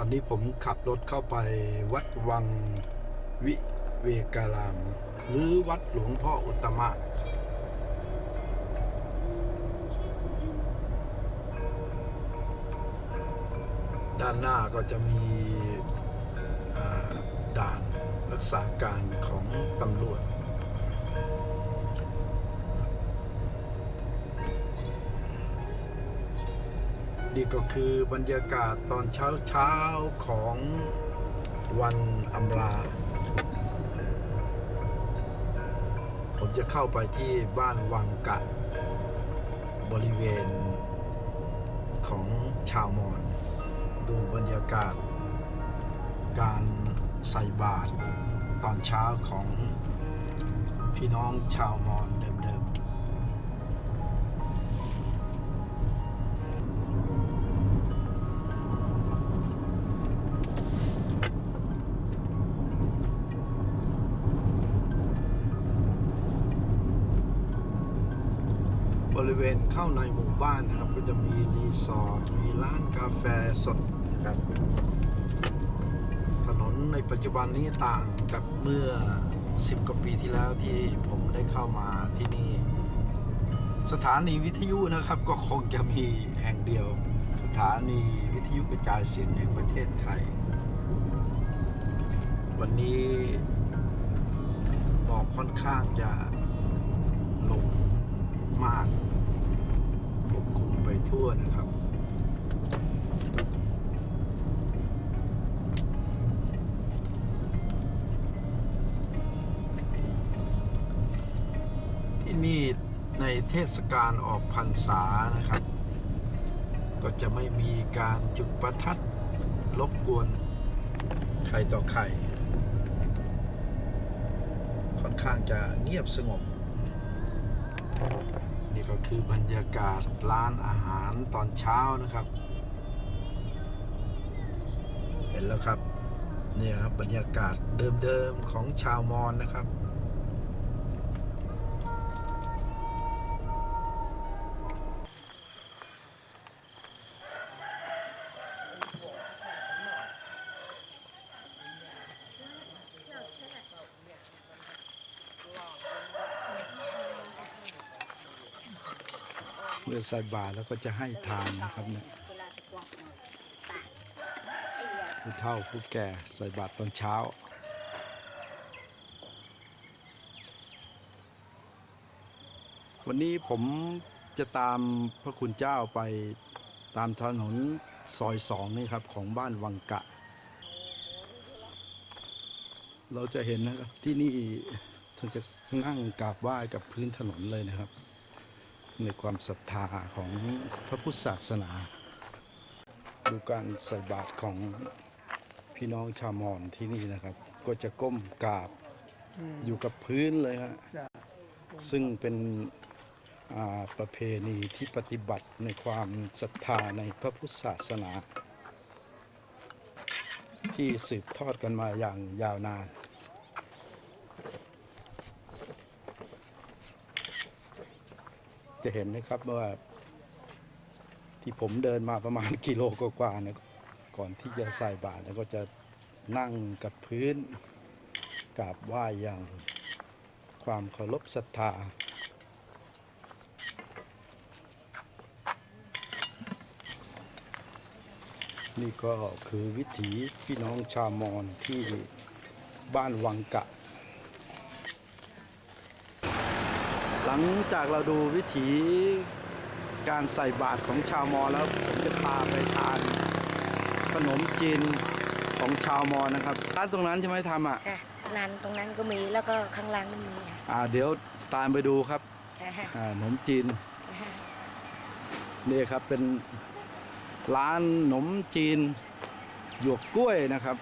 ตอนนี้ผมขับรถเข้าไปวัดวังวิเวการาม หรือวัดหลวงพ่ออุตมะ ด้านหน้าก็จะมีด่านรักษาการของตำรวจ นี่ก็คือบรรยากาศตอนเช้าเช้าของวันอำลา ผมจะเข้าไปที่บ้านวังกะ บริเวณของชาวมอญดูบรรยากาศ การใส่บาตรตอนเช้าของพี่น้องชาวมอญ เวณเข้าในหมู่บ้านนะครับ ก็จะมีรีสอร์ทมีร้านกาแฟสดนะครับถนนในปัจจุบันนี้ต่างกับเมื่อ 10 กว่าปีที่แล้วที่ผมได้เข้ามาที่นี่ สถานีวิทยุนะครับก็คงจะมีแห่งเดียว สถานีวิทยุกระจายเสียงแห่งประเทศไทย วันนี้หมอกค่อนข้างจะลงมาก ทั่วนะครับ ที่นี่ในเทศกาลออกพรรษานะครับ ก็จะไม่มีการจุดประทัดรบกวนใครต่อใครค่อนข้างจะเงียบสงบ นี่ก็คือบรรยากาศร้านอาหารตอนเช้านะครับ เห็นแล้วครับ เนี่ยครับบรรยากาศเดิมๆของชาวมอญนะครับ เมื่อใส่บาตรแล้วก็จะให้ทานนะครับเนี่ยผู้เฒ่าผู้แก่ใส่บาตรตอนเช้า วันนี้ผมจะตามพระคุณเจ้าไปตามถนนซอยสองนี่ครับของบ้านวังกะ เราจะเห็นนะครับที่นี่ท่านจะนั่งกราบไหว้กับพื้นถนนเลยนะครับ ในความศรัทธาของพระพุทธศาสนา ดูการใส่บาตรของพี่น้องชาวมอญที่นี่นะครับ ก็จะก้มกราบอยู่กับพื้นเลยฮะซึ่งเป็นประเพณีที่ปฏิบัติในความศรัทธาในพระพุทธศาสนา ที่สืบทอดกันมาอย่างยาวนาน จะเห็นนะครับว่าที่ผมเดินมาประมาณกิโลกว่าๆเนี่ยก่อนที่จะใส่บาตรเนี่ยก็จะนั่งกับพื้นกราบไหว้อย่างความเคารพศรัทธานี่ก็คือวิถีพี่น้องชาวมอญที่บ้านวังกะ หลังจากเราดูวิถีการใส่บาตรของชาวมอญแล้วผมจะพาไปทานขนมจีนของชาวมอญนะครับร้านตรงนั้นใช่ไหมทำอะค่ะร้านตรงนั้นก็มีแล้วก็ข้างล่างก็มีค่ะอ่าเดี๋ยวตามไปดูครับค่ะอ่าขนมจีนนี่ครับเป็นร้านขนมจีนหยวกกล้วยนะครับ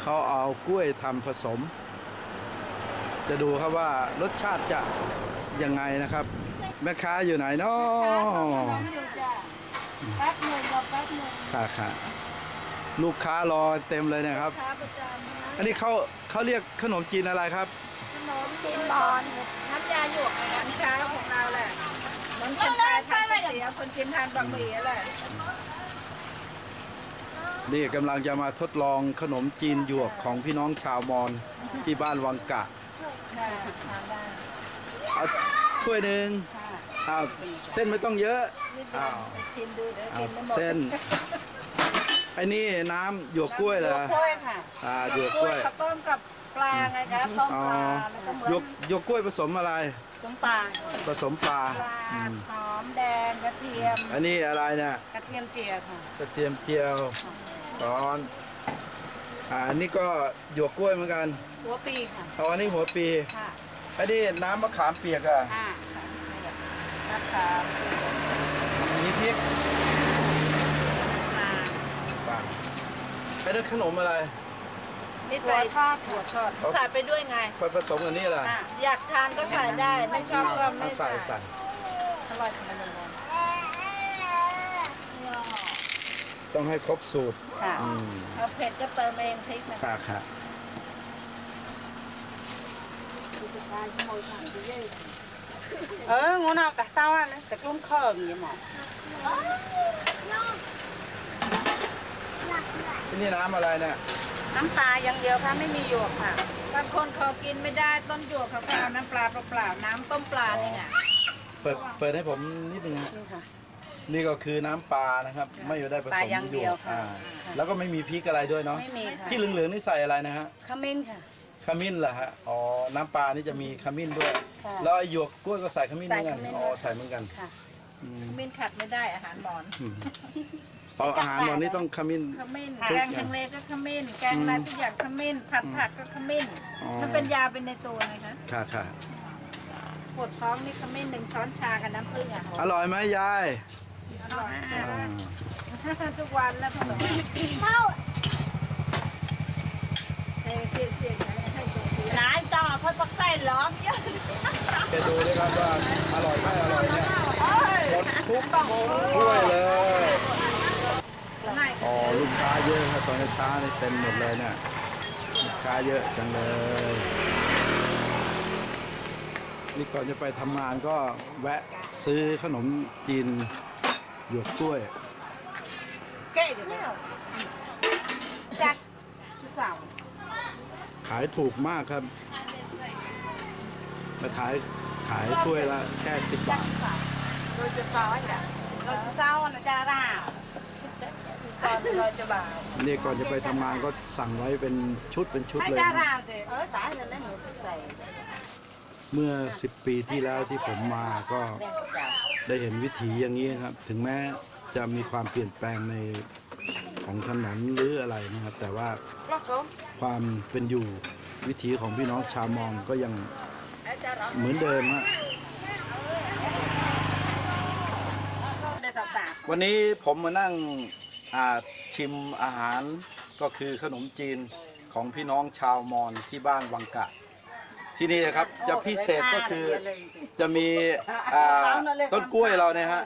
เขาเอากล้วยทำผสม จะดูครับว่ารสชาติจะยังไงนะครับ แม่ค้าอยู่ไหนเนาะแป๊บหนึ่งรอแป๊บหนึ่งค่ะค่ะลูกค้ารอเต็มเลยนะครับ ค้าประจำนะอันนี้เขาเขาเรียกขนมจีนอะไรครับ ขนมจีนบอลน้ำยาหยวกอาหารเช้าของเราแหละมันคนไทยทานก๋วยเตี๋ยวคนจีนทานบะหมี่แหละนี่กำลังจะมาทดลองขนมจีนหยวกของพี่น้องชาวมอญที่บ้านวังกะ ได้ทานได้เอาถ้วยหนึ่งอ้าวเส้นไม่ต้องเยอะ นิดเดียวอ้าวชิมดูเดี๋ยวอ้ากิวนไม่หมดเส้นไอ้นี่น้ำหยวกกล้วยเหรอ กล้วยค่ะอ่าหยวกกล้วย ข้าวต้มกับปลาไงคะต้มอ๋อปลาแล้วก็เหมือนหยวกหยวกกล้วยผสมอะไรสมปลาผสมปลาปลาอืมหอมแดงกระเทียมอันนี้อะไรเนี่ยกระเทียมเจียค่ะกระเทียมเจียวตอน อ่าอันนี้ก็หยวกกล้วยเหมือนกันหัวปีค่ะเอาอันนี้หัวปีค่ะอันนี้น้ำมะขามเปียกอะค่ะค่ะนะคะมีพริกปลาปลาไอ้นั่นขนมอะไรนี่ใส่ทอดหัวทอดใส่ไปด้วยไงไปผสมกับนี่แหละอะอยากทานก็ใส่ได้ ไม่ชอบก็ไม่เอาใส่ใส่ใส่อร่อยขนาดนั้น ต้องให้ครบสูตรค่ะอืมเอาเผ็ดก็เติมเองพริกนะค่ะค่ะเอองูนอกกะเต้าอะนะแต่กลุ้มเครื่องอย่างหมอที่นี่น้ำอะไรเนี่ยน้ำปลาอย่างเดียวค่ะไม่มีหยวกค่ะ บางคนเขากินไม่ได้ต้นหยวกเขาก็เอาน้ำปลาเปล่าๆน้ำต้มปลานี่ไงเปิดเปิดให้ผมนิดนึงฮะนี่ค่ะ นี่ก็คือน้ำปลานะครับ ไม่ได้ผปสลามอย่างเดียวค่ะอ่าค่ะ แล้วก็ไม่มีพริกอะไรด้วยเนาะไม่มีค่ะที่เหลืองๆนี่ใส่อะไรนะฮะขมิ้นค่ะ ขมิ้นเหรอฮะอ๋อน้ำปลานี่จะมีขมิ้นด้วย ค่ะแล้วไอ้หยวกกล้วยก็ใส่ขมิ้นเหมือนกันใส่ขมิ้นอ๋อใส่เหมือนกันค่ะอืมขมิ้นขัดไม่ได้อาหารหมอนอืมเอาอาหารวันนี้ต้องขมิ้น ขมิ้นพริกแกงทางเลก็ขมิ้น แกงอะไรทุกอย่างขมิ้น ผัดผักก็ขมิ้น อ๋อ มันเป็นยาเป็นในตัวไงคะค่ะค่ะปวดท้องนี่ขมิ้นหนึ่งช้อนชากับน้ำผึ้งอะอร่อยไหมยายอร่อยอ่า ทุกวันแล้วขนมเข้าเฮ้ยเจียเจียให้ตัวเจียนายต่อเพิ่นปักใส่ล้อมเยอะไปดูเลยครับว่าอร่อยไม่อร่อยเนี่ยหมดทุกถ้วยเลยอ๋อลูกค้าเยอะครับตอนเช้านี่เต็มหมดเลยเนี่ยลูกค้าเยอะจังเลยนี่ก่อนจะไปทำงานก็แวะซื้อขนมจีน หยวกกล้วยเก๋อยู่แล้วจักชุดสาวขายถูกมากครับมาขายขายถ้วยละแค่สิบบาทโดยจะสาวอะโดยจะสาวนะจ๊ะร่าตอนเราจะบ่าวนี่ก่อนจะไปทำงานก็สั่งไว้เป็นชุดเป็นชุดให้เลยจ้านะร่าเด้เออตายแล้วหนูใส่เมื่อ 10 ปีที่แล้วที่ผมมาก็แดงจับ ได้เห็นวิถีอย่างนี้ครับ ถึงแม้จะมีความเปลี่ยนแปลงในของถนนหรืออะไรนะครับ แต่ว่าความเป็นอยู่วิถีของพี่น้องชาวมอญก็ยังเหมือนเดิมฮะวันนี้ผมมานั่งชิมอาหารก็คือขนมจีนของพี่น้องชาวมอญที่บ้านวังกะ ที่นี่นะครับจะพิเศษก็คือจะมีอ่าต้นกล้วยเราเนี่ยฮะ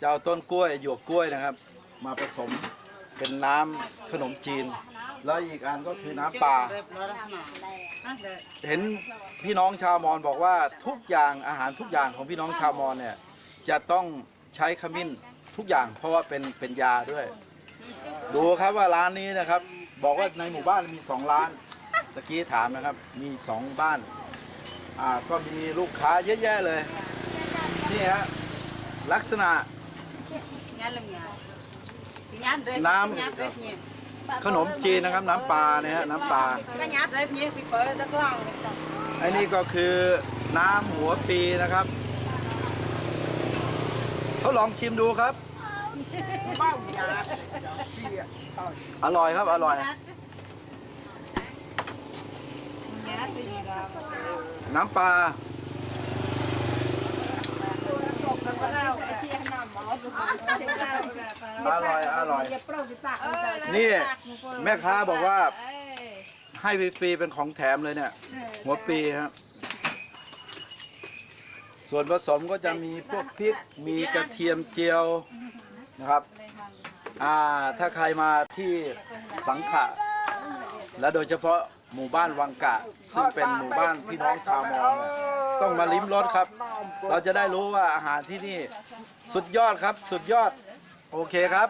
จะเอาต้นกล้วยหยวกกล้วยนะครับ มาผสมเป็นน้ำขนมจีน แล้วอีกอันก็คือน้ำปลา เห็นพี่น้องชาวมอญบอกว่าทุกอย่างอาหารทุกอย่างของพี่น้องชาวมอญเนี่ยจะต้องใช้ขมิ้นทุกอย่างเพราะว่าเป็นเป็นยาด้วย ดูครับว่าร้านนี้นะครับ บอกว่าในหมู่บ้านมีสองร้าน ตะกี้ถามนะครับ มีสองบ้านอ่าก็มีลูกค้าเยอะแยะเลย นี่ฮะลักษณะน้ำขนมจีนนะครับ น้ำปลาเนี่ยฮะน้ำปลาก็ยัดเลยพี่พี่เปิดตะกร้องเลยจ้ะไอ้นี่ก็คือน้ำหัวปีนะครับทดลองชิมดูครับ อร่อยครับอร่อยยัดไปดีแล้ว น้ำปลาก็เล่าอร่อดูเล่าอร่อยอร่อย นี่แม่ค้าบอกว่าให้ฟรีๆเป็นของแถมเลยเนี่ย หัวปีครับ ส่วนผสมก็จะมีพวกพริก มีกระเทียมเจียวนะครับ อ่า ถ้าใครมาที่สังขะ และโดยเฉพาะ หมู่บ้านวังกะ ซึ่งเป็นหมู่บ้านพี่น้องชาวมอญต้องมาลิ้มรสครับ เราจะได้รู้ว่าอาหารที่นี่สุดยอดครับ สุดยอดโอเคครับ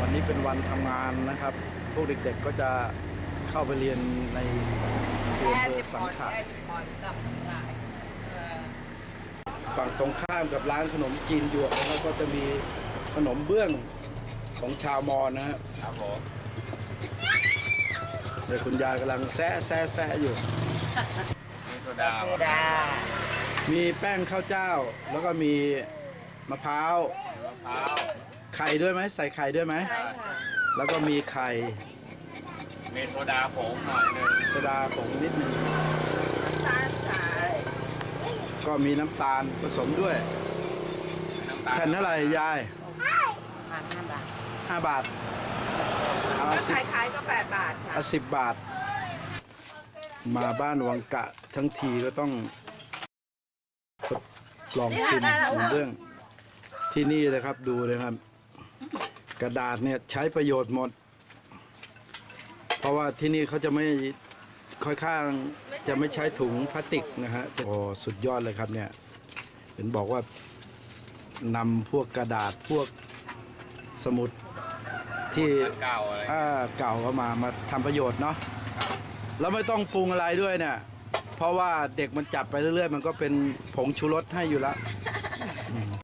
วันนี้เป็นวันทำงานนะครับ พวกเด็กๆก็จะเข้าไปเรียนในเรียนเบอร์สังขะฝั่งตรงข้ามกับร้านขนมจีนหยวกแล้วก็จะมีขนมเบื้องของชาวมอญนะฮะ ครับผม เดี๋ยวคุณยายกำลังแซะแซะแซะอยู่ มีโซดาโซวะดามีแป้งข้าวเจ้า แล้วก็มีมะพร้าวมีมะพร้าวไข่ด้วยไหมใส่ไข่ด้วยไหมใช่ค่ะแล้วก็มีไข่มีโซดาผงหน่อยหนึงโซดาผงนิดนึงน้ำตาลสายก็มีน้ำตาลผสมด้วยน้ำตาลแผ่นเท่าไหร่ยายห้าบาทห้าบาทเอา ถ้าสิบขายขายก็แปดบาทค่ะเอาสิบบาท มาบ้านวังกะทั้งทีก็ต้องทดลองชิมหมูเรื่องที่นี่นะครับดูเลยครับ กระดาษเนี่ยใช้ประโยชน์หมด เพราะว่าที่นี่เขาจะไม่ค่อยข้างจะไม่ใช้ถุงพลาสติกนะฮะโอ้สุดยอดเลยครับเนี่ย เห็นบอกว่านำพวกกระดาษพวกสมุด ที่เก่าอะไรอ่าเก่าก็มามาทำประโยชน์เนาะแล้วไม่ต้องปรุงอะไรด้วยเนี่ย เพราะว่าเด็กมันจับไปเรื่อยๆ มันก็เป็นผงชูรสให้อยู่แล้ว